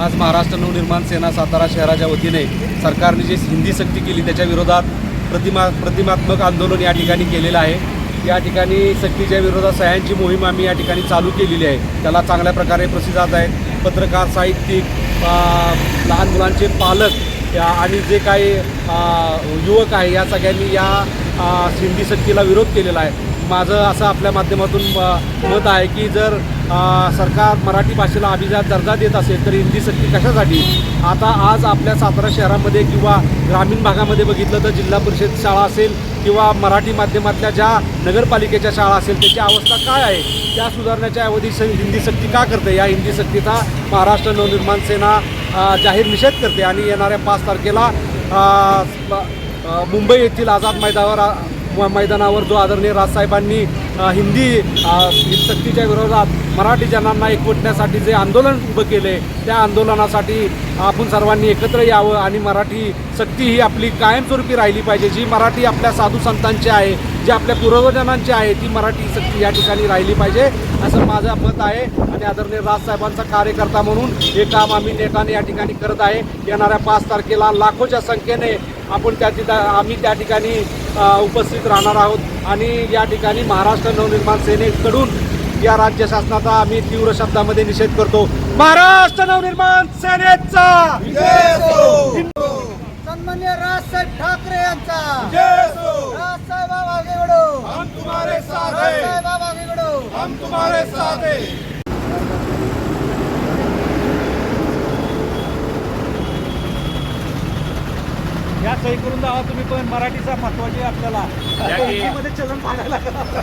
आज महाराष्ट्र नवनिर्माण सेना सातारा शहराच्या वतीने सरकारने जी हिंदी सक्ती केली त्याच्या विरोधात प्रतिमा प्रतिमात्मक आंदोलन या ठिकाणी केलेलं आहे. या ठिकाणी सक्तीच्या विरोधात सह्यांची मोहीम आम्ही या ठिकाणी चालू केलेली आहे. त्याला चांगल्या प्रकारे प्रतिसाद आहे पत्रकार साहित्यिक लहान मुलांचे पालक या आणि जे काही युवक आहे या सगळ्यांनी या हिंदी सक्तीला विरोध केलेला आहे. माझं असं आपल्या माध्यमातून मत आहे की जर सरकार मराठी भाषेला अभिजात दर्जा देत असेल तर हिंदी सक्ती कशासाठी? आता आज आपल्या सातारा शहरामध्ये किंवा ग्रामीण भागामध्ये बघितलं तर जिल्हा परिषद शाळा असेल किंवा मराठी माध्यमातल्या ज्या नगरपालिकेच्या शाळा असेल त्याची अवस्था काय आहे? त्या सुधारण्याच्या ऐवजी स हिंदी सक्ती का करते? या हिंदी सक्तीचा महाराष्ट्र नवनिर्माण सेना जाहीर निषेध करते आणि येणाऱ्या पाच तारखेला ब- मुंबई येथील आझाद मैदानावर मैदानावर जो आदरणीय राजसाहेबांनी हिंदी सक्तीच्या विरोधात मराठी जनांना एकवटण्यासाठी जे आंदोलन उभं केले त्या आंदोलनासाठी आपण सर्वांनी एकत्र यावं आणि मराठी सक्ती ही आपली कायमस्वरूपी राहिली पाहिजे. जी मराठी आपल्या साधू संतांची आहे जी आपल्या पूर्वजनांची आहे ती मराठी सक्ती या ठिकाणी राहिली पाहिजे. असं माझं मत आहे आणि आदरणीय राजसाहेबांचा कार्यकर्ता म्हणून हे काम आम्ही नेटाने या ठिकाणी करत आहे. येणाऱ्या पाच तारखेला लाखोच्या संख्येने आपण त्या तिथं आम्ही त्या ठिकाणी उपस्थित राहणार आहोत. आणि या ठिकाणी महाराष्ट्र नवनिर्माण सेनेकडून या राज्य शासनाचा आम्ही तीव्र शब्दामध्ये निषेध करतो. महाराष्ट्र नवनिर्माण सेनेचा! सन्मान्य राजसाहेब ठाकरे यांचा. राजसाहेब आगे हम साथ हैं. हम तुम्हारे साथ या सही करून जावा तुम्ही पण मराठीचा महत्वाची आपल्याला. चलन पाडायला लागला.